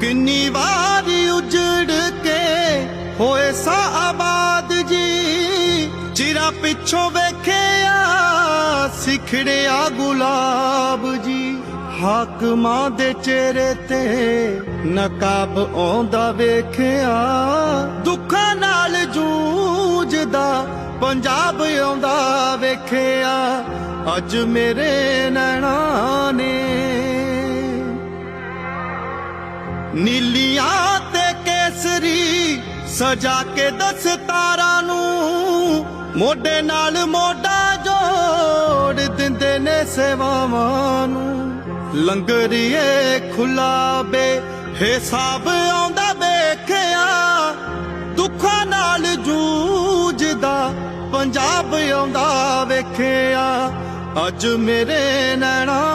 ਕਿੰਨੀ ਵਾਰੀ ਉਜੜ ਕੇ ਹੋਏ ਸਾ ਆਬਾਦ ਜੀ। ਚਿਰਾਂ ਪਿੱਛੋਂ ਵੇਖਿਆ ਸਿਖੜਿਆ ਗੁਲਾਬ ਜੀ। ਹਾਕਮਾਂ ਦੇ ਚਿਹਰੇ ਤੇ ਨਕਾਬ ਆਉਂਦਾ ਵੇਖਿਆ। ਦੁੱਖਾਂ ਨਾਲ ਜੂਝਦਾ ਪੰਜਾਬ ਆਉਂਦਾ ਵੇਖਿਆ। ਅੱਜ ਮੇਰੇ ਨੈਣਾ ਨੇ ਨੀਲੀਆਂ ਤੇ ਕੇਸਰੀ ਸਜਾ ਕੇ ਦਸਤਾਰਾਂ ਨੂੰ। ਮੋਢੇ ਨਾਲ ਮੋਢਾ ਜੋੜ ਦਿੰਦੇ ਨੇ ਸੇਵਾਵਾਂ ਨੂੰ। ਲੰਗਰੀਏ ਖੁੱਲਾ ਬੇ ਹਿਸਾਬ ਆਉਂਦਾ ਵੇਖਿਆ। ਦੁੱਖਾਂ ਨਾਲ ਜੂਝਦਾ, ਪੰਜਾਬ ਆਉਂਦਾ ਵੇਖਿਆ। ਅੱਜ ਮੇਰੇ ਨੈਣਾ